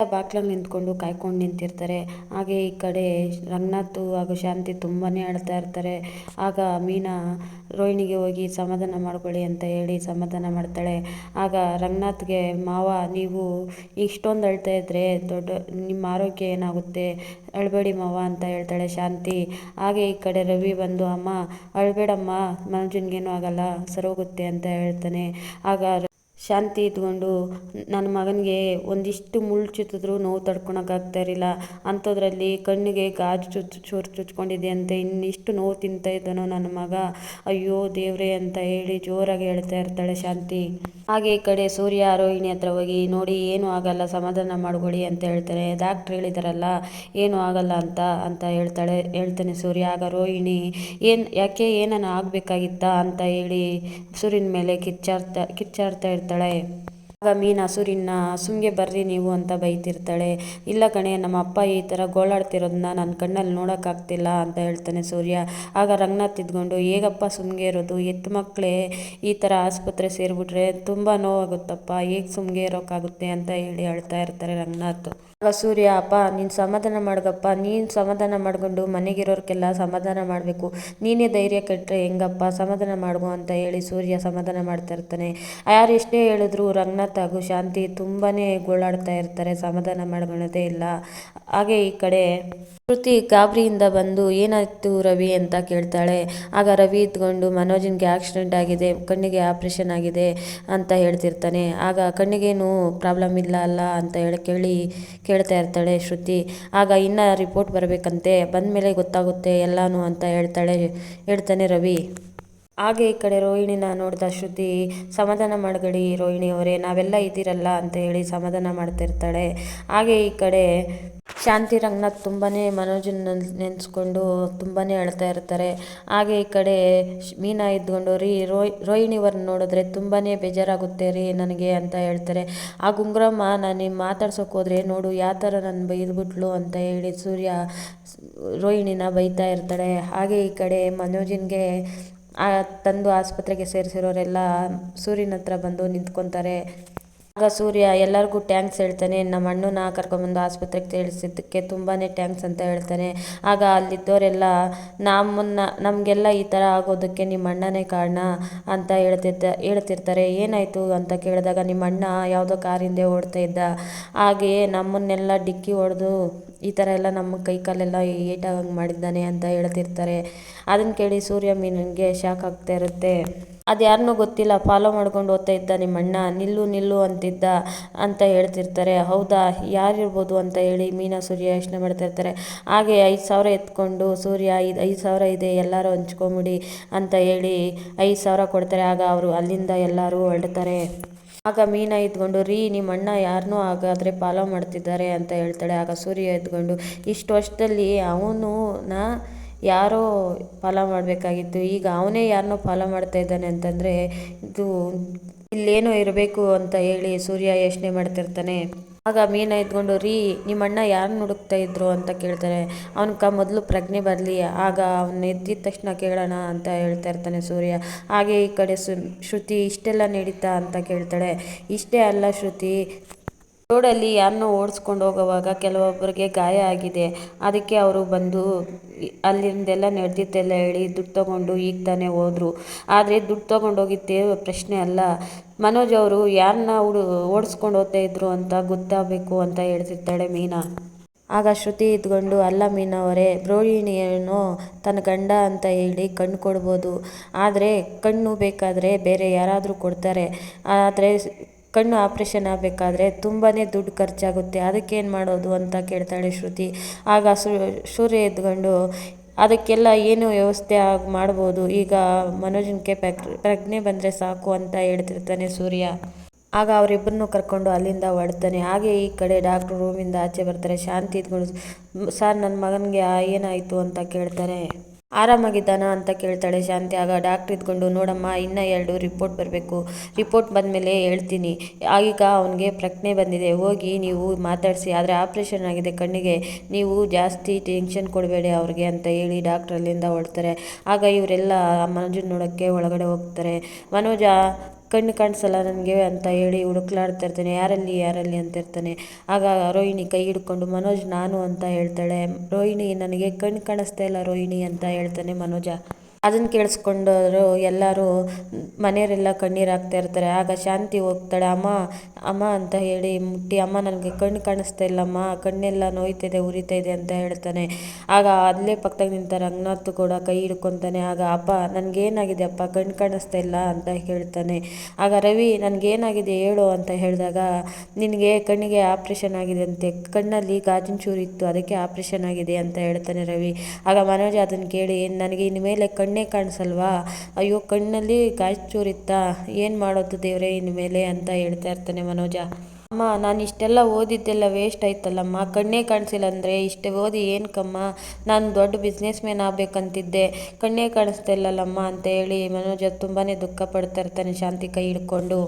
ಬಾಕ್ಲಲ್ಲಿ ನಿಂತ್ಕೊಂಡು ಕಾಯ್ಕೊಂಡು ನಿಂತಿರ್ತಾರೆ. ಹಾಗೆ ಈ ಕಡೆ ರಂಗನಾಥ್ ಹಾಗೂ ಶಾಂತಿ ತುಂಬಾನೇ ಅಳ್ತಾ ಇರ್ತಾರೆ. ಆಗ ಮೀನಾ, ರೋಹಿಣಿಗೆ ಹೋಗಿ ಸಮಾಧಾನ ಮಾಡ್ಕೊಳ್ಳಿ ಅಂತ ಹೇಳಿ ಸಮಾಧಾನ ಮಾಡ್ತಾಳೆ. ಆಗ ರಂಗನಾಥ್ಗೆ, ಮಾವ, ನೀವು ಇಷ್ಟೊಂದು ಅಳ್ತಾ ಇದ್ರೆ ದೊಡ್ಡ, ನಿಮ್ಮ ಆರೋಗ್ಯ ಏನಾಗುತ್ತೆ? ಅಳಬೇಡಿ ಮಾವ ಅಂತ ಹೇಳ್ತಾಳೆ ಶಾಂತಿ. ಹಾಗೆ ಈ ಕಡೆ ರವಿ ಬಂದು, ಅಮ್ಮ, ಅಳಬೇಡಮ್ಮ ಮನುಜನ್ಗೇನು ಆಗಲ್ಲ, ಸರೋಗುತ್ತೆ ಅಂತ ಹೇಳ್ತಾನೆ. ಆಗ ಶಾಂತಿ ಇದ್ಕೊಂಡು ನನ್ನ ಮಗನಿಗೆ ಒಂದಿಷ್ಟು ಮುಳ್ಳು ಚುತ್ತಿದ್ರು ನೋವು ತಡ್ಕೊಳಕ್ಕಾಗ್ತಾ ಇರಲಿಲ್ಲ. ಅಂಥದ್ರಲ್ಲಿ ಕಣ್ಣಿಗೆ ಗಾಜು ಚುಚ್ಚು ಚೂರು ಚುಚ್ಕೊಂಡಿದೆ ಅಂತ ಇನ್ನಿಷ್ಟು ನೋವು ತಿಂತಾ ಇದ್ದಾನೋ ನನ್ನ ಮಗ. ಅಯ್ಯೋ ದೇವ್ರೆ ಅಂತ ಹೇಳಿ ಜೋರಾಗಿ ಹೇಳ್ತಾ ಇರ್ತಾಳೆ ಶಾಂತಿ. ಹಾಗೆ ಈ ಕಡೆ ಸೂರ್ಯ ರೋಹಿಣಿ ಹತ್ರ ಹೋಗಿ, ನೋಡಿ, ಏನೂ ಆಗಲ್ಲ, ಸಮಾಧಾನ ಮಾಡ್ಕೊಳ್ಳಿ ಅಂತ ಹೇಳ್ತಾರೆ. ಡಾಕ್ಟ್ರ್ ಹೇಳಿದಾರಲ್ಲ, ಏನೂ ಆಗಲ್ಲ ಅಂತ ಅಂತ ಹೇಳ್ತಾಳೆ, ಹೇಳ್ತಾನೆ ಸೂರ್ಯ. ಆಗ ರೋಹಿಣಿ ಏನು, ಯಾಕೆ ಏನನ್ನ ಆಗಬೇಕಾಗಿತ್ತಾ? ಅಂತ ಹೇಳಿ ಸೂರ್ಯನ ಮೇಲೆ ಕಿಚ್ಚಾಡ್ತಾ ಕಿಚ್ಚಾಡ್ತಾ ಇರ್ತಾಳೆ. 嘞。ಆಗ ಮೀನು ಹಸುರಿನ ಸುಮ್ಗೆ ಬರ್ರಿ ನೀವು ಅಂತ ಬೈತಿರ್ತಾಳೆ. ಇಲ್ಲ ಕಣೆ, ನಮ್ಮ ಅಪ್ಪ ಈ ಥರ ಗೋಳಾಡ್ತಿರೋದನ್ನ ನನ್ನ ಕಣ್ಣಲ್ಲಿ ನೋಡೋಕ್ಕಾಗ್ತಿಲ್ಲ ಅಂತ ಹೇಳ್ತಾನೆ ಸೂರ್ಯ. ಆಗ ರಂಗನಾಥ್ ಇದ್ಕೊಂಡು, ಹೇಗಪ್ಪ ಸುಮ್ಗೆ ಇರೋದು? ಎತ್ತು ಮಕ್ಕಳೇ ಈ ಥರ ಆಸ್ಪತ್ರೆ ಸೇರಿಬಿಟ್ರೆ ತುಂಬ ನೋವಾಗುತ್ತಪ್ಪ. ಹೇಗೆ ಸುಮ್ಗೆ ಇರೋಕ್ಕಾಗುತ್ತೆ? ಅಂತ ಹೇಳಿ ಹೇಳ್ತಾ ಇರ್ತಾರೆ ರಂಗನಾಥ್. ಆಗ ಸೂರ್ಯ, ಅಪ್ಪ, ನೀನು ಸಮಾಧಾನ ಮಾಡ್ಗಪ್ಪ. ನೀನು ಸಮಾಧಾನ ಮಾಡ್ಕೊಂಡು ಮನೆಗಿರೋರ್ಗೆಲ್ಲ ಸಮಾಧಾನ ಮಾಡಬೇಕು. ನೀನೇ ಧೈರ್ಯ ಕೆಟ್ಟರೆ ಹೆಂಗಪ್ಪ? ಸಮಾಧಾನ ಮಾಡ್ಗೋ, ಅಂತ ಹೇಳಿ ಸೂರ್ಯ ಸಮಾಧಾನ ಮಾಡ್ತಾ ಇರ್ತಾನೆ. ಯಾರು ಎಷ್ಟೇ ಹೇಳಿದ್ರು ರಂಗನಾಥ್ ಹಾಗೂ ಶಾಂತಿ ತುಂಬಾ ಗೋಳಾಡ್ತಾ ಇರ್ತಾರೆ, ಸಮಾಧಾನ ಮಾಡ್ಕೊಳ್ಳೋದೇ ಇಲ್ಲ. ಹಾಗೆ ಈ ಕಡೆ ಶ್ರುತಿ ಗಾಬರಿಯಿಂದ ಬಂದು, ಏನಾಯ್ತು ರವಿ? ಅಂತ ಕೇಳ್ತಾಳೆ. ಆಗ ರವಿ ಇದ್ಕೊಂಡು, ಮನೋಜನ್ಗೆ ಆಕ್ಸಿಡೆಂಟ್ ಆಗಿದೆ, ಕಣ್ಣಿಗೆ ಆಪ್ರೇಷನ್ ಆಗಿದೆ ಅಂತ ಹೇಳ್ತಿರ್ತಾನೆ. ಆಗ ಕಣ್ಣಿಗೇನು ಪ್ರಾಬ್ಲಮ್ ಇಲ್ಲ ಅಲ್ಲ ಅಂತ ಹೇಳಿ ಕೇಳಿ, ಕೇಳ್ತಾ ಇರ್ತಾಳೆ ಶ್ರುತಿ. ಆಗ ಇನ್ನೂ ರಿಪೋರ್ಟ್ ಬರಬೇಕಂತೆ, ಬಂದಮೇಲೆ ಗೊತ್ತಾಗುತ್ತೆ ಎಲ್ಲಾನು ಅಂತ ಹೇಳ್ತಾಳೆ, ಹೇಳ್ತಾನೆ ರವಿ. ಹಾಗೆ ಈ ಕಡೆ ರೋಹಿಣಿನ ನೋಡಿದ ಶ್ರುತಿ, ಸಮಾಧಾನ ಮಾಡಗಡಿ ರೋಹಿಣಿಯವರೇ ನಾವೆಲ್ಲ ಇದ್ದೀರಲ್ಲ ಅಂತ ಹೇಳಿ ಸಮಾಧಾನ ಮಾಡ್ತಿರ್ತಾಳೆ. ಹಾಗೆ ಈ ಕಡೆ ಶಾಂತಿ ರಂಗನಾಥ್ ತುಂಬಾ ಮನೋಜನ್ ನೆನೆಸ್ಕೊಂಡು ತುಂಬಾ ಅಳ್ತಾ ಇರ್ತಾರೆ. ಹಾಗೆ ಈ ಕಡೆ ಮೀನಾ ಇದ್ಕೊಂಡು, ರೀ ರೋಯ್ ರೋಹಿಣಿಯವ್ರನ್ನ ನೋಡಿದ್ರೆ ತುಂಬಾ ಬೇಜಾರಾಗುತ್ತೆ ರೀ ನನಗೆ ಅಂತ ಹೇಳ್ತಾರೆ. ಆ ಗುಂಗ್ರಮ್ಮ ನಾನು ಮಾತಾಡ್ಸೋಕೆ ಹೋದ್ರೆ ನೋಡು ಯಾವ ಥರ ನನ್ನ ಬೈದ್ಬಿಟ್ಲು ಅಂತ ಹೇಳಿ ಸೂರ್ಯ ರೋಹಿಣಿನ ಬೈತಾ ಇರ್ತಾಳೆ. ಹಾಗೆ ಈ ಕಡೆ ಮನೋಜನ್ಗೆ ತಂದು ಆಸ್ಪತ್ರೆಗೆ ಸೇರಿಸಿರೋರೆಲ್ಲ ಸೂರ್ಯನ ಹತ್ರ ಬಂದು ನಿಂತ್ಕೊತಾರೆ. ಆಗ ಸೂರ್ಯ ಎಲ್ಲರಿಗೂ ಟ್ಯಾಂಕ್ಸ್ ಹೇಳ್ತಾನೆ, ನಮ್ಮ ಅಣ್ಣನ ಕರ್ಕೊಂಬಂದು ಆಸ್ಪತ್ರೆಗೆ ತಿಳಿಸಿದ್ದಕ್ಕೆ ತುಂಬಾ ಟ್ಯಾಂಕ್ಸ್ ಅಂತ ಹೇಳ್ತಾನೆ. ಆಗ ಅಲ್ಲಿದ್ದವರೆಲ್ಲ ನಮ್ಮನ್ನ ನಮಗೆಲ್ಲ ಈ ಥರ ಆಗೋದಕ್ಕೆ ನಿಮ್ಮ ಅಣ್ಣನೇ ಕಾರಣ ಅಂತ ಹೇಳ್ತಿದ್ದ ಹೇಳ್ತಿರ್ತಾರೆ. ಏನಾಯಿತು? ಅಂತ ಕೇಳಿದಾಗ, ನಿಮ್ಮ ಅಣ್ಣ ಯಾವುದೋ ಕಾರಿಂದೆ ಓಡ್ತಾ ಇದ್ದ. ಹಾಗೆಯೇ ನಮ್ಮನ್ನೆಲ್ಲ ಡಿಕ್ಕಿ ಹೊಡೆದು ಈ ಥರ ಎಲ್ಲ ನಮ್ಮ ಕೈ ಕಾಲೆಲ್ಲ ಏಟಾಗಂಗೆ ಮಾಡಿದ್ದಾನೆ ಅಂತ ಹೇಳ್ತಿರ್ತಾರೆ. ಅದನ್ನು ಕೇಳಿ ಸೂರ್ಯ ಮೀನಿಗೆ ಶಾಕ್ ಆಗ್ತಾ ಇರುತ್ತೆ. ಅದು ಯಾರನ್ನೂ ಗೊತ್ತಿಲ್ಲ. ಫಾಲೋ ಮಾಡ್ಕೊಂಡು ಹೋಗ್ತಾ ಇದ್ದ ನಿಮ್ಮ ಅಣ್ಣ. ನಿಲ್ಲು ನಿಲ್ಲು ಅಂತಿದ್ದ ಅಂತ ಹೇಳ್ತಿರ್ತಾರೆ. ಹೌದಾ? ಯಾರಿರ್ಬೋದು ಅಂತ ಹೇಳಿ ಮೀನಾ, ಸೂರ್ಯ ಯೋಚನೆ ಮಾಡ್ತಾ ಇರ್ತಾರೆ. ಹಾಗೆ ಐದು ಸಾವಿರ ಎತ್ಕೊಂಡು ಸೂರ್ಯ ಐದು ಐದು ಸಾವಿರ ಇದೆ, ಎಲ್ಲರೂ ಹಂಚ್ಕೊಂಬಿಡಿ ಅಂತ ಹೇಳಿ ಐದು ಸಾವಿರ ಕೊಡ್ತಾರೆ. ಆಗ ಅವರು ಅಲ್ಲಿಂದ ಎಲ್ಲರೂ ಹೊರಡ್ತಾರೆ. ಆಗ ಮೀನಾ ಇದ್ಕೊಂಡು ರೀ ನಿಮ್ಮ ಅಣ್ಣ ಯಾರನ್ನೂ ಹಾಗಾದರೆ ಫಾಲೋ ಮಾಡ್ತಿದ್ದಾರೆ ಅಂತ ಹೇಳ್ತಾಳೆ. ಆಗ ಸೂರ್ಯ ಎದ್ಕೊಂಡು ಇಷ್ಟು ವರ್ಷದಲ್ಲಿ ಅವನು ನಾ ಯಾರೋ ಫಾಲೋ ಮಾಡಬೇಕಾಗಿತ್ತು. ಈಗ ಅವನೇ ಯಾರನ್ನೋ ಫಾಲೋ ಮಾಡ್ತಾ ಇದ್ದಾನೆ ಅಂತಂದರೆ, ಇದು ಇಲ್ಲೇನೋ ಇರಬೇಕು ಅಂತ ಹೇಳಿ ಸೂರ್ಯ ಯೋಚನೆ ಮಾಡ್ತಿರ್ತಾನೆ. ಆಗ ಮೀನ ಇದ್ಕೊಂಡು ರೀ ನಿಮ್ಮ ಅಣ್ಣ ಯಾರನ್ನ ಹುಡುಕ್ತಾ ಇದ್ರು ಅಂತ ಕೇಳ್ತಾರೆ. ಕ ಮೊದಲು ಪ್ರಜ್ಞೆ ಬರಲಿ, ಆಗ ಅವನ್ನ ಎದ್ದಿದ ತಕ್ಷಣ ಕೇಳೋಣ ಅಂತ ಹೇಳ್ತಾ ಇರ್ತಾನೆ ಸೂರ್ಯ. ಹಾಗೆ ಈ ಕಡೆ ಶ್ರುತಿ ಇಷ್ಟೆಲ್ಲ ನಡೀತಾ ಅಂತ ಕೇಳ್ತಾಳೆ. ಇಷ್ಟೇ ಅಲ್ಲ ಶ್ರುತಿ ರೋಡಲ್ಲಿ ಯಾರನ್ನೋ ಓಡಿಸ್ಕೊಂಡು ಹೋಗೋವಾಗ ಕೆಲವೊಬ್ಬರಿಗೆ ಗಾಯ ಆಗಿದೆ. ಅದಕ್ಕೆ ಅವರು ಬಂದು ಅಲ್ಲಿಂದೆಲ್ಲ ನಡೆದಿದ್ದೆಲ್ಲ ಹೇಳಿ ದುಡ್ಡು ತೊಗೊಂಡು ಈಗ ತಾನೇ ಹೋದರು. ಆದರೆ ದುಡ್ಡು ತೊಗೊಂಡೋಗಿದ್ದೇ ಪ್ರಶ್ನೆ ಅಲ್ಲ. ಮನೋಜ್ ಅವರು ಯಾರನ್ನ ಹುಡು ಓಡಿಸ್ಕೊಂಡು ಹೋಗ್ತಾ ಇದ್ರು ಅಂತ ಗೊತ್ತಾಗಬೇಕು ಅಂತ ಹೇಳ್ತಿರ್ತಾಳೆ ಮೀನಾ. ಆಗ ಶ್ರುತಿ ಇದ್ಕೊಂಡು, ಅಲ್ಲ ಮೀನವರೇ ಬ್ರೋಹಿಣಿಯನ್ನು ರೋಹಿಣಿಯನ್ನು ತನ್ನ ಗಂಡ ಅಂತ ಹೇಳಿ ಕಣ್ಣು ಕೊಡ್ಬೋದು. ಆದರೆ ಕಣ್ಣು ಬೇಕಾದರೆ ಬೇರೆ ಯಾರಾದರೂ ಕೊಡ್ತಾರೆ. ಆದರೆ ಕಣ್ಣು ಆಪ್ರೇಷನ್ ಆಗಬೇಕಾದ್ರೆ ತುಂಬಾ ದುಡ್ಡು ಖರ್ಚಾಗುತ್ತೆ. ಅದಕ್ಕೇನು ಮಾಡೋದು ಅಂತ ಕೇಳ್ತಾಳೆ ಶ್ರುತಿ. ಆಗ ಸೂರ್ಯ ಎದ್ಕೊಂಡು ಅದಕ್ಕೆಲ್ಲ ಏನು ವ್ಯವಸ್ಥೆ ಆಗಿ, ಮಾಡ್ಬೋದು? ಈಗ ಮನೋಜನ್ಗೆ ಪ್ರಜ್ಞೆ ಬಂದರೆ ಸಾಕು ಅಂತ ಹೇಳ್ತಿರ್ತಾನೆ ಸೂರ್ಯ. ಆಗ ಅವರಿಬ್ಬರನ್ನೂ ಕರ್ಕೊಂಡು ಅಲ್ಲಿಂದ ಹೊಡ್ತಾನೆ ಹಾಗೆ ಈ ಕಡೆ ಡಾಕ್ಟ್ರು ರೂಮಿಂದ ಆಚೆ ಬರ್ತಾರೆ. ಶಾಂತಿ ಇದ್ಕೊಂಡು ಸರ್ ನನ್ನ ಮಗನಿಗೆ ಏನಾಯಿತು? ಅಂತ ಕೇಳ್ತಾರೆ ಆರಾಮಾಗಿದ್ದಾನ ಅಂತ ಕೇಳ್ತಾಳೆ ಶಾಂತಿ. ಆಗ ಡಾಕ್ಟ್ರ್ ಇದ್ಕೊಂಡು, ನೋಡಮ್ಮ, ಇನ್ನೂ ಎರಡು ರಿಪೋರ್ಟ್ ಬರಬೇಕು. ರಿಪೋರ್ಟ್ ಬಂದಮೇಲೆ ಹೇಳ್ತೀನಿ. ಈಗ ಅವನಿಗೆ ಪ್ರಜ್ಞೆ ಬಂದಿದೆ. ಹೋಗಿ ನೀವು ಮಾತಾಡಿಸಿ, ಆದರೆ ಆಪ್ರೇಷನ್ ಆಗಿದೆ ಕಣ್ಣಿಗೆ. ನೀವು ಜಾಸ್ತಿ ಟೆನ್ಷನ್ ಕೊಡಬೇಡಿ ಅವ್ರಿಗೆ ಅಂತ ಹೇಳಿ ಡಾಕ್ಟ್ರ್ ಅಲ್ಲಿಂದ ಹೊರಡ್ತಾರೆ. ಆಗ ಇವರೆಲ್ಲ ಮನೋಜನ್ ನೋಡೋಕ್ಕೆ ಒಳಗಡೆ ಹೋಗ್ತಾರೆ. ಮನೋಜ ಕಣ್ಣು ಕಾಣಿಸಲ್ಲ ನನಗೆ ಅಂತ ಹೇಳಿ ಹುಡುಕ್ಲಾಡ್ತಾ ಇರ್ತಾನೆ. ಯಾರಲ್ಲಿ ಯಾರಲ್ಲಿ ಅಂತ ಇರ್ತಾನೆ. ಆಗ ರೋಹಿಣಿ ಕೈ ಹಿಡ್ಕೊಂಡು, ಮನೋಜ್, ನಾನು ಅಂತ ಹೇಳ್ತಾಳೆ. ರೋಹಿಣಿ, ನನಗೆ ಕಣ್ಣು ಕಾಣಿಸ್ತಾ ಇಲ್ಲ ರೋಹಿಣಿ ಅಂತ ಹೇಳ್ತಾನೆ ಮನೋಜ. ಅದನ್ನು ಕೇಳಿಸ್ಕೊಂಡವರು ಎಲ್ಲರೂ ಮನೆಯವರೆಲ್ಲ ಕಣ್ಣೀರು ಹಾಕ್ತಾ ಇರ್ತಾರೆ. ಆಗ ಶಾಂತಿ ಹೋಗ್ತಾಳೆ. ಅಮ್ಮ ಅಮ್ಮ ಅಂತ ಹೇಳಿ ಮುಟ್ಟಿ, ಅಮ್ಮ, ನನಗೆ ಕಣ್ಣು ಕಾಣಿಸ್ತಾ ಇಲ್ಲಮ್ಮ. ಕಣ್ಣೆಲ್ಲ ನೋಯ್ತಿದೆ ಉರಿತಾ ಇದೆ ಅಂತ ಹೇಳ್ತಾನೆ. ಆಗ ಅಲ್ಲೇ ಪಕ್ಕದಾಗ ನಿಂತ ರಂಗನಾಥ್ ಕೂಡ ಕೈ ಹಿಡ್ಕೊತಾನೆ. ಆಗ, ಅಪ್ಪ, ನನಗೇನಾಗಿದೆ? ಅಪ್ಪ, ಕಣ್ಣು ಕಾಣಿಸ್ತಾ ಇಲ್ಲ ಅಂತ ಹೇಳ್ತಾನೆ. ಆಗ, ರವಿ, ನನಗೇನಾಗಿದೆ ಹೇಳು ಅಂತ ಹೇಳಿದಾಗ, ನಿನಗೆ ಕಣ್ಣಿಗೆ ಆಪ್ರೇಷನ್ ಆಗಿದೆ ಅಂತೆ. ಕಣ್ಣಲ್ಲಿ ಗಾಜಿನ ಚೂರು ಇತ್ತು. ಅದಕ್ಕೆ ಆಪ್ರೇಷನ್ ಆಗಿದೆ ಅಂತ ಹೇಳ್ತಾನೆ ರವಿ. ಆಗ ಮನೋಜ್ ಅದನ್ನು ಕೇಳಿ, ನನಗೆ ಇನ್ಮೇಲೆ ಕಣ್ಣೇ ಕಾಣಿಸಲ್ವಾ? ಅಯ್ಯೋ, ಕಣ್ಣಲ್ಲಿ ಗಾಯ ಚೂರಿತ್ತಾ? ಏನು ಮಾಡೋದು ದೇವ್ರೆ ಇನ್ಮೇಲೆ ಅಂತ ಹೇಳ್ತಾ ಇರ್ತಾನೆ ಮನೋಜ. ಅಮ್ಮ, ನಾನು ಇಷ್ಟೆಲ್ಲ ಓದಿದ್ದೆಲ್ಲ ವೇಸ್ಟ್ ಆಯ್ತಲ್ಲಮ್ಮ. ಕಣ್ಣೇ ಕಾಣಿಸಿಲ್ಲ ಅಂದರೆ ಇಷ್ಟೇ ಓದಿ ಏನು ಕಮ್ಮ ನಾನು ದೊಡ್ಡ ಬಿಸ್ನೆಸ್ ಮ್ಯಾನ್ ಆಗಬೇಕಂತಿದ್ದೆ. ಕಣ್ಣೇ ಕಾಣಿಸ್ತಾ ಇಲ್ಲಲ್ಲಮ್ಮ ಅಂತ ಹೇಳಿ ಮನೋಜ ತುಂಬಾ ದುಃಖ ಪಡ್ತಾ ಇರ್ತಾನೆ ಶಾಂತಿ ಕೈ ಹಿಡ್ಕೊಂಡು.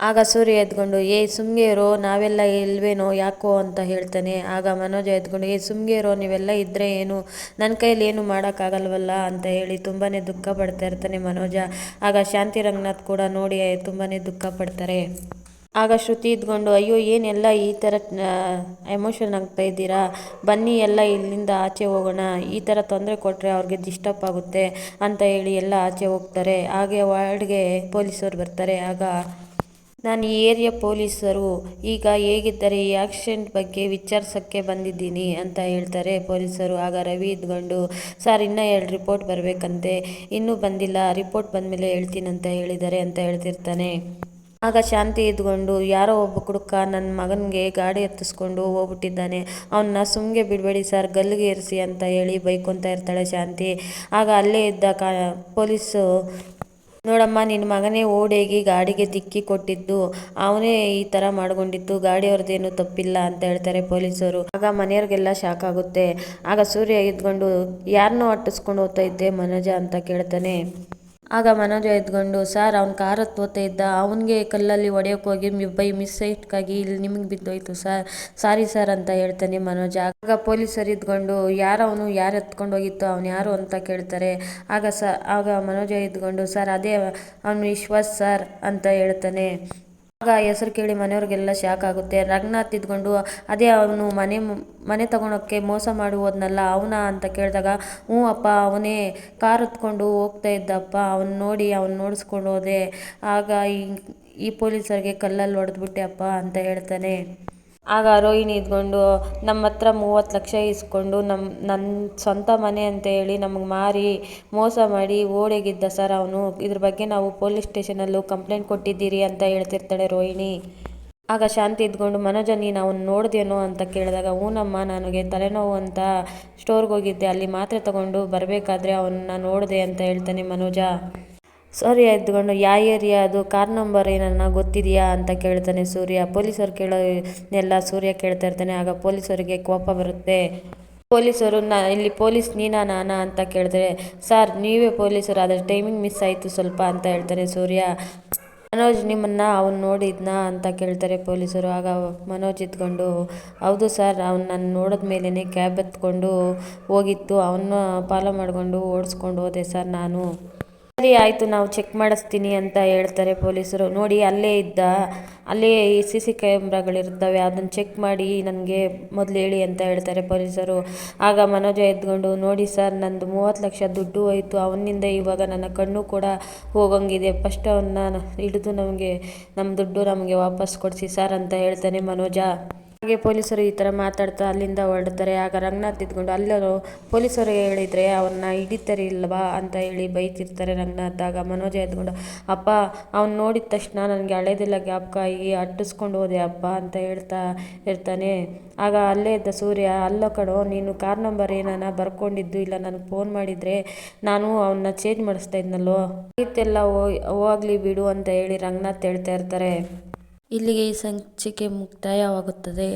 ಆಗ ಸೂರ್ಯ ಎದ್ಕೊಂಡು ಏ ಸುಮ್ಗೇರೋ, ನಾವೆಲ್ಲ ಇಲ್ವೇನೋ, ಯಾಕೋ ಅಂತ ಹೇಳ್ತಾನೆ. ಆಗ ಮನೋಜ ಎದ್ಕೊಂಡು ಏ ಸುಮ್ಗೇರೋ, ನೀವೆಲ್ಲ ಇದ್ದರೆ ಏನು? ನನ್ನ ಕೈಯಲ್ಲಿ ಏನು ಮಾಡೋಕ್ಕಾಗಲ್ವಲ್ಲ? ಅಂತ ಹೇಳಿ ತುಂಬಾ ದುಃಖ ಪಡ್ತಾ ಇರ್ತಾನೆ ಮನೋಜ. ಆಗ ಶಾಂತಿ ರಂಗನಾಥ್ ಕೂಡ ನೋಡಿ ತುಂಬಾ ದುಃಖ ಪಡ್ತಾರೆ. ಆಗ ಶ್ರುತಿ ಇದ್ಕೊಂಡು ಅಯ್ಯೋ, ಏನೆಲ್ಲ ಈ ಥರ ಎಮೋಷನ್ ಆಗ್ತಾ ಇದ್ದೀರಾ? ಬನ್ನಿ, ಎಲ್ಲ ಇಲ್ಲಿಂದ ಆಚೆ ಹೋಗೋಣ. ಈ ಥರ ತೊಂದರೆ ಕೊಟ್ಟರೆ ಅವ್ರಿಗೆ ಡಿಸ್ಟರ್ಬ್ ಆಗುತ್ತೆ ಅಂತ ಹೇಳಿ ಎಲ್ಲ ಆಚೆ ಹೋಗ್ತಾರೆ. ಹಾಗೆ ವಾರ್ಡ್ಗೆ ಪೊಲೀಸರು ಬರ್ತಾರೆ. ಆಗ ನಾನು ಈ ಏರಿಯಾ ಪೊಲೀಸರು, ಈಗ ಹೇಗಿದ್ದಾರೆ ಈ ಆಕ್ಸಿಡೆಂಟ್ ಬಗ್ಗೆ ವಿಚಾರಿಸೋಕ್ಕೆ ಬಂದಿದ್ದೀನಿ ಅಂತ ಹೇಳ್ತಾರೆ ಪೊಲೀಸರು. ಆಗ ರವಿ ಇದ್ಕೊಂಡು, ಸರ್, ಇನ್ನೂ ಎರಡು ರಿಪೋರ್ಟ್ ಬರಬೇಕಂತೆ. ಇನ್ನೂ ಬಂದಿಲ್ಲ, ರಿಪೋರ್ಟ್ ಬಂದಮೇಲೆ ಹೇಳ್ತೀನಿ ಅಂತ ಹೇಳಿದ್ದಾರೆ ಅಂತ ಹೇಳ್ತಿರ್ತಾನೆ. ಆಗ ಶಾಂತಿ ಇದ್ಕೊಂಡು, ಯಾರೋ ಒಬ್ಬ ಕುಡುಕ ನನ್ನ ಮಗನಿಗೆ ಗಾಡಿ ಎತ್ತಿಸ್ಕೊಂಡು ಹೋಗ್ಬಿಟ್ಟಿದ್ದಾನೆ. ಅವನ್ನ ಸುಮ್ಗೆ ಬಿಡಬೇಡಿ ಸರ್, ಗಲ್ಲಿಗೆ ಇರಿಸಿ ಅಂತ ಹೇಳಿ ಬೈಕೊತಾ ಇರ್ತಾಳೆ ಶಾಂತಿ. ಆಗ ಅಲ್ಲೇ ಇದ್ದ ಕಾ, ಪೊಲೀಸು ನೋಡಮ್ಮ ನಿನ್ನ ಮಗನೇ ಓಡೇಗಿ ಗಾಡಿಗೆ ದಿಕ್ಕಿ ಕೊಟ್ಟಿದ್ದು. ಅವನೇ ಈ ಥರ ಮಾಡ್ಕೊಂಡಿದ್ದು. ಗಾಡಿಯವ್ರದ್ದೇನು ತಪ್ಪಿಲ್ಲ ಅಂತ ಹೇಳ್ತಾರೆ ಪೊಲೀಸರು. ಆಗ ಮನೆಯವ್ರಿಗೆಲ್ಲ ಶಾಕ್ ಆಗುತ್ತೆ. ಆಗ ಸೂರ್ಯ ಇದ್ಕೊಂಡು ಯಾರನ್ನೋ ಅಟ್ಟಿಸ್ಕೊಂಡು ಹೋಗ್ತಾ ಇದ್ದೆ ಮನೋಜ ಅಂತ ಕೇಳ್ತಾನೆ. ಆಗ ಮನೋಜ ಎದ್ಕೊಂಡು, ಸರ್, ಅವ್ನು ಕಾರ್ ಹತ್ತೋತಾ ಇದ್ದ. ಅವನಿಗೆ ಕಲ್ಲಲ್ಲಿ ಹೊಡೆಯೋಕೆ ಹೋಗಿ ಬೈ ಮಿಸ್ಸೈಟ್ಗಾಗಿ ಇಲ್ಲಿ ನಿಮಗೆ ಬಿದ್ದೋಯ್ತು, ಸರ್. ಸಾರಿ, ಸರ್ ಅಂತ ಹೇಳ್ತಾನೆ ಮನೋಜ. ಆಗ ಪೊಲೀಸರು ಇದ್ಕೊಂಡು ಯಾರು ಅವನು? ಯಾರು ಎತ್ಕೊಂಡು ಹೋಗಿತ್ತು ಅವನು ಯಾರು ಅಂತ ಕೇಳ್ತಾರೆ. ಆಗ ಸ, ಆಗ ಮನೋಜ ಇದ್ಕೊಂಡು ಸರ್, ಅದೇ, ಅವನು ವಿಶ್ವಾಸ್, ಸರ್, ಅಂತ ಹೇಳ್ತಾನೆ. ಆಗ ಹೆಸರು ಕೇಳಿ ಮನೆಯವ್ರಿಗೆಲ್ಲ ಶಾಕ್ ಆಗುತ್ತೆ. ರಂಗನಾಥ್ ಇದ್ಕೊಂಡು ಅದೇ ಅವನು ಮನೆ ಮನೆ ತಗೊಳಕ್ಕೆ ಮೋಸ ಮಾಡಿ ಹೋದ್ನಲ್ಲ ಅವನ ಅಂತ ಕೇಳಿದಾಗ, ಹ್ಞೂ ಅಪ್ಪ, ಅವನೇ ಕಾರ್ ಹತ್ಕೊಂಡು ಹೋಗ್ತಾ ಇದ್ದಪ್ಪ, ಅವನು ನೋಡಿ ಅವ್ನು ನೋಡಿಸ್ಕೊಂಡು ಹೋದೆ. ಆಗ ಈ ಈ ಪೊಲೀಸರಿಗೆ ಕಲ್ಲಲ್ಲಿ ಹೊಡೆದ್ಬಿಟ್ಟೆ ಅಪ್ಪ ಅಂತ ಹೇಳ್ತಾನೆ. ಆಗ ರೋಹಿಣಿ ಇದ್ಕೊಂಡು, ನಮ್ಮ ಹತ್ರ ಮೂವತ್ತು ಲಕ್ಷ ಇಸ್ಕೊಂಡು ನಮ್ಮ ನನ್ನ ಸ್ವಂತ ಮನೆ ಅಂತ ಹೇಳಿ ನಮಗೆ ಮಾರಿ, ಮೋಸ ಮಾಡಿ ಓಡೋಗಿದ್ದ ಸರ್ ಅವನು. ಇದ್ರ ಬಗ್ಗೆ ನಾವು ಪೊಲೀಸ್ ಸ್ಟೇಷನಲ್ಲೂ ಕಂಪ್ಲೇಂಟ್ ಕೊಟ್ಟಿದ್ದೀರಿ ಅಂತ ಹೇಳ್ತಿರ್ತಾಳೆ ರೋಹಿಣಿ. ಆಗ ಶಾಂತಿ ಇದ್ಕೊಂಡು, ಮನೋಜ, ನೀನು ಅವನು ನೋಡ್ದೇನೋ ಅಂತ ಕೇಳಿದಾಗ ಹ್ಞೂನಮ್ಮ ನನಗೆ ತಲೆನೋವು ಅಂತ ಸ್ಟೋರ್ಗೆ ಹೋಗಿದ್ದೆ. ಅಲ್ಲಿ ಮಾತ್ರೆ ತಗೊಂಡು ಬರಬೇಕಾದ್ರೆ ಅವನ್ನ ನೋಡಿದೆ ಅಂತ ಹೇಳ್ತಾನೆ ಮನೋಜ. ಸೂರ್ಯ ಎದ್ದುಕೊಂಡು ಯಾ ಏರಿಯಾ ಅದು? ಕಾರ್ ನಂಬರ್ ಏನನ್ನ ಗೊತ್ತಿದೆಯಾ ಅಂತ ಕೇಳ್ತಾನೆ ಸೂರ್ಯ. ಪೊಲೀಸರು ಕೇಳೋನೆಲ್ಲ ಸೂರ್ಯ ಕೇಳ್ತಾ ಇರ್ತಾನೆ, ಆಗ ಪೊಲೀಸರಿಗೆ ಕೋಪ ಬರುತ್ತೆ. ಪೊಲೀಸರು ನಾ, ಇಲ್ಲಿ ಪೊಲೀಸ್ ನೀನಾ ನಾನಾ ಅಂತ ಕೇಳ್ತಾರೆ. ಸರ್, ನೀವೇ ಪೊಲೀಸರು ಅದ್ರ ಟೈಮಿಂಗ್ ಮಿಸ್ ಆಯಿತು ಸ್ವಲ್ಪ ಅಂತ ಹೇಳ್ತಾರೆ ಸೂರ್ಯ. ಮನೋಜ್, ನಿಮ್ಮನ್ನ ಅವ್ನು ನೋಡಿದ್ನಾ ಅಂತ ಕೇಳ್ತಾರೆ ಪೊಲೀಸರು. ಆಗ ಮನೋಜ್ ಇದ್ಕೊಂಡು, ಹೌದು ಸರ್, ಅವ್ನು ನನ್ನ ನೋಡಿದ ಮೇಲೇ ಕ್ಯಾಬ್ ಎತ್ಕೊಂಡು ಹೋಗಿತ್ತು. ಅವನ್ನ ಫಾಲೋ ಮಾಡಿಕೊಂಡು ಓಡಿಸ್ಕೊಂಡು ಹೋದೆ ಸರ್ ನಾನು. ಸರಿ ಆಯಿತು, ನಾವು ಚೆಕ್ ಮಾಡಿಸ್ತೀನಿ ಅಂತ ಹೇಳ್ತಾರೆ ಪೊಲೀಸರು. ನೋಡಿ, ಅಲ್ಲೇ ಇದ್ದ, ಅಲ್ಲೇ ಈ ಸಿ ಸಿ ಕ್ಯಾಮ್ರಾಗಳಿರ್ತವೆ, ಅದನ್ನು ಚೆಕ್ ಮಾಡಿ ನನಗೆ ಮೊದಲು ಹೇಳಿ ಅಂತ ಹೇಳ್ತಾರೆ ಪೊಲೀಸರು. ಆಗ ಮನೋಜ ಎದ್ಕೊಂಡು ನೋಡಿ ಸರ್, ನಂದು ಮೂವತ್ತು ಲಕ್ಷ ದುಡ್ಡು ಹೋಯಿತು, ಅವನಿಂದ ಇವಾಗ ನನ್ನ ಕಣ್ಣು ಕೂಡ ಹೋಗಂಗಿದೆ. ಫಸ್ಟ್ ಅವನ್ನ ಹಿಡಿದು ನಮಗೆ ನಮ್ಮ ದುಡ್ಡು ನಮಗೆ ವಾಪಸ್ ಕೊಡಿಸಿ ಸರ್ ಅಂತ ಹೇಳ್ತಾನೆ ಮನೋಜ. ಹಾಗೆ ಪೊಲೀಸರು ಈ ಥರ ಮಾತಾಡ್ತಾ ಅಲ್ಲಿಂದ ಹೊರಡ್ತಾರೆ. ಆಗ ರಂಗನಾಥ್ ಇದ್ಕೊಂಡು ಅಲ್ಲರು ಪೊಲೀಸರು ಹೇಳಿದರೆ ಅವ್ರನ್ನ ಹಿಡಿತಾರೆ ಇಲ್ವಾ ಅಂತ ಹೇಳಿ ಬೈತಿರ್ತಾರೆ ರಂಗನಾಥ್. ಆಗ ಮನೋಜ ಎದ್ಕೊಂಡು, ಅಪ್ಪ, ಅವ್ನು ನೋಡಿದ ತಕ್ಷಣ ನನಗೆ ಹಳೇದೆಲ್ಲ ಜ್ಞಾಪಕ ಆಗಿ ಅಟ್ಟಿಸ್ಕೊಂಡು ಹೋದೆ ಅಪ್ಪ ಅಂತ ಹೇಳ್ತಾ ಇರ್ತಾನೆ ಆಗ ಅಲ್ಲೇ ಇದ್ದ ಸೂರ್ಯ, ಅಲ್ಲೋ ಕಣೋ, ನೀನು ಕಾರ್ ನಂಬರ್ ಏನಾನ ಬರ್ಕೊಂಡಿದ್ದು ಇಲ್ಲ ನನಗೆ ಫೋನ್ ಮಾಡಿದರೆ ನಾನು ಅವನ್ನ ಚೇಂಜ್ ಮಾಡಿಸ್ತಾ ಇದ್ನಲ್ಲೋ. ಇತ್ತೆಲ್ಲ ಹೋಗ್ಲಿ ಬಿಡು ಅಂತ ಹೇಳಿ ರಂಗನಾಥ್ ಹೇಳ್ತಾ ಇರ್ತಾರೆ. ಇಲ್ಲಿಗೆ ಈ ಸಂಚಿಕೆ ಮುಕ್ತಾಯವಾಗುತ್ತದೆ.